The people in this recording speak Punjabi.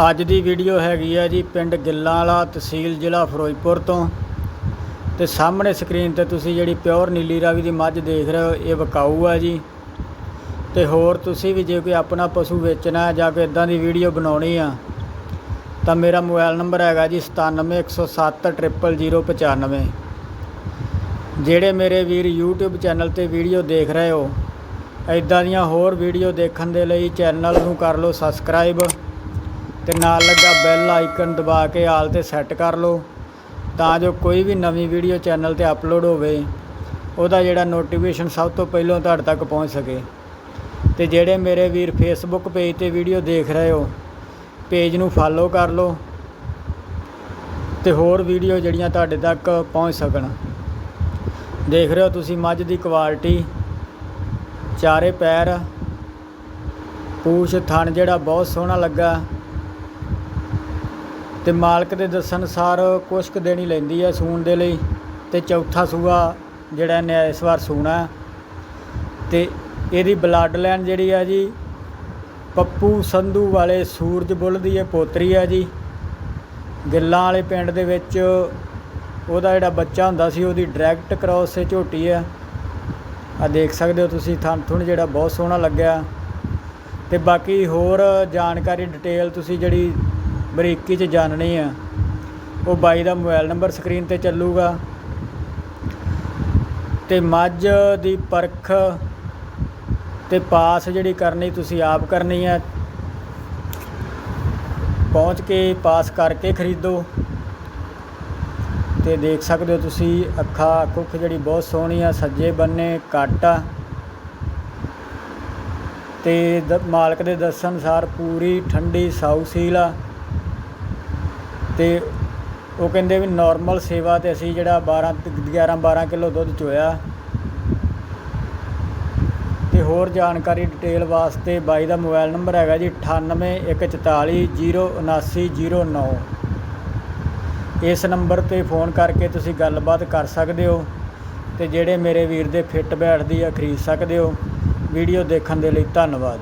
ਅੱਜ ਦੀ ਵੀਡੀਓ ਹੈਗੀ ਆ ਜੀ ਪਿੰਡ ਗਿੱਲਾਂ ਵਾਲਾ, ਤਹਿਸੀਲ ਜ਼ਿਲ੍ਹਾ ਫਿਰੋਜ਼ਪੁਰ ਤੋਂ। ਤੇ ਸਾਹਮਣੇ ਸਕਰੀਨ ਤੇ ਤੁਸੀਂ ਜਿਹੜੀ ਪਿਓਰ ਨੀਲੀ ਰਾਵੀ ਦੀ ਮੱਝ ਦੇਖ ਰਹੇ ਹੋ, ਇਹ ਵਿਕਾਊ ਆ ਜੀ। ਤੇ ਹੋਰ ਤੁਸੀਂ ਵੀ ਜੇ ਕੋਈ ਆਪਣਾ ਪਸ਼ੂ ਵੇਚਣਾ ਜਾਂ ਕੋਈ ਇਦਾਂ ਦੀ ਵੀਡੀਓ ਬਣਾਉਣੀ ਆ, ਤਾਂ ਮੇਰਾ ਮੋਬਾਈਲ ਨੰਬਰ ਹੈਗਾ ਜੀ 9710700095 ਜਿਹੜੇ ਮੇਰੇ ਵੀਰ YouTube ਚੈਨਲ ਤੇ ਵੀਡੀਓ ਦੇਖ ਰਹੇ ਹੋ ਇਦਾਂ ਦੀਆਂ ਹੋਰ ਵੀਡੀਓ ਦੇਖਣ ਦੇ ਲਈ ਚੈਨਲ ਨੂੰ ਕਰ ਲਓ ਸਬਸਕ੍ਰਾਈਬ। ਤੇ ਨਾਲ ਲੱਗਾ ਬੈਲ ਆਈਕਨ ਦਬਾ ਕੇ ਆਲ ਤੇ ਸੈੱਟ ਕਰ ਲਓ। ਤਾਂ ਜੋ ਕੋਈ ਵੀ ਨਵੀਂ ਵੀਡੀਓ ਚੈਨਲ ਤੇ ਅਪਲੋਡ ਹੋਵੇ, ਉਹਦਾ ਜਿਹੜਾ ਨੋਟੀਫਿਕੇਸ਼ਨ ਸਭ ਤੋਂ ਪਹਿਲਾਂ ਤੁਹਾਡੇ ਤੱਕ ਪਹੁੰਚ ਸਕੇ। ਤੇ ਜਿਹੜੇ ਮੇਰੇ ਵੀਰ ਫੇਸਬੁੱਕ ਪੇਜ ਤੇ ਵੀਡੀਓ ਦੇਖ ਰਹੇ ਹੋ ਪੇਜ ਨੂੰ ਫਾਲੋ ਕਰ ਲਓ ਤੇ ਹੋਰ ਵੀਡੀਓ ਜਿਹੜੀਆਂ ਤੁਹਾਡੇ ਤੱਕ ਪਹੁੰਚ ਸਕਣ। ਦੇਖ ਰਹੇ ਹੋ ਤੁਸੀਂ ਮੱਝ ਦੀ ਕੁਆਲਿਟੀ ਚਾਰੇ ਪੈਰ, ਪੂਛ, ਥਣ ਜਿਹੜਾ ਬਹੁਤ ਸੋਹਣਾ ਲੱਗਾ। ਤੇ ਮਾਲਕ ਦੇ ਦੱਸਣ ਅਨੁਸਾਰ ਕੁਛ ਕੁ ਦਿਨ ਹੀ ਲੈਂਦੀ ਹੈ ਸੂਣ ਦੇ ਲਈ ਤੇ ਚੌਥਾ ਸੂਆ ਜਿਹੜਾ ਇਹਨੇ ਇਸ ਵਾਰ ਸੂਣਾ। ਹੈ। ਤੇ ਇਹਦੀ ਬਲੱਡ ਲਾਈਨ ਜਿਹੜੀ ਆ ਜੀ, ਪੱਪੂ ਸੰਧੂ ਵਾਲੇ ਸੂਰਜ ਬੁੱਲ ਦੀ ਇਹ ਪੋਤਰੀ ਆ ਜੀ। ਗਿੱਲਾਂ ਵਾਲੇ ਪਿੰਡ ਦੇ ਵਿੱਚ ਉਹਦਾ ਜਿਹੜਾ ਬੱਚਾ ਹੁੰਦਾ ਸੀ, ਉਹਦੀ ਡਾਇਰੈਕਟ ਕ੍ਰਾਸ ਸੇ ਝੋਟੀ ਆ। ਆ ਦੇਖ ਸਕਦੇ ਹੋ ਤੁਸੀਂ, ਥਣ ਥੁਣ ਜਿਹੜਾ ਬਹੁਤ ਸੋਹਣਾ ਲੱਗਿਆ। ਤੇ ਬਾਕੀ ਹੋਰ ਜਾਣਕਾਰੀ ਡਿਟੇਲ ਤੁਸੀਂ ਜਿਹੜੀ ਬਰੀਕੀ ਚ ਜਾਣਨੀ ਆ। ਉਹ ਬਾਈ ਦਾ ਮੋਬਾਈਲ ਨੰਬਰ ਸਕਰੀਨ ਤੇ ਚੱਲੂਗਾ। ਤੇ ਮੱਝ ਦੀ ਪਰਖ ਤੇ ਪਾਸ ਜਿਹੜੀ ਕਰਨੀ ਤੁਸੀਂ ਆਪ ਕਰਨੀ ਹੈ ਪਹੁੰਚ ਕੇ ਪਾਸ ਕਰਕੇ ਖਰੀਦੋ। ਤੇ ਦੇਖ ਸਕਦੇ ਹੋ ਤੁਸੀਂ ਅੱਖਾਂ, ਕੁੱਖ ਜਿਹੜੀ ਬਹੁਤ ਸੋਹਣੀ ਆ, ਸੱਜੇ ਬੰਨੇ ਕੱਟ ਆ। ਤੇ ਦ- ਮਾਲਕ ਦੇ ਦੱਸਣ ਅਨੁਸਾਰ ਪੂਰੀ ਠੰਡੀ ਸਾਊ ਸੀਲ ਆ। ਤੇ ਉਹ ਕਹਿੰਦੇ ਵੀ ਨਾਰਮਲ ਸੇਵਾ ਤੇ ਅਸੀਂ ਜਿਹੜਾ 12 ਤੇ 11 12 ਕਿਲੋ ਦੁੱਧ ਚੋਇਆ। ਤੇ ਹੋਰ ਜਾਣਕਾਰੀ ਡਿਟੇਲ ਵਾਸਤੇ ਬਾਈ ਦਾ ਮੋਬਾਈਲ ਨੰਬਰ ਹੈਗਾ ਜੀ 9814407909 ਇਸ ਨੰਬਰ ਤੇ ਫੋਨ ਕਰਕੇ ਤੁਸੀਂ ਗੱਲਬਾਤ ਕਰ ਸਕਦੇ ਹੋ ਤੇ ਜਿਹੜੇ ਮੇਰੇ ਵੀਰ ਦੇ ਫਿੱਟ ਬੈਠਦੀ ਆ ਖਰੀਦ ਸਕਦੇ ਹੋ। ਵੀਡੀਓ ਦੇਖਣ ਦੇ ਲਈ ਧੰਨਵਾਦ।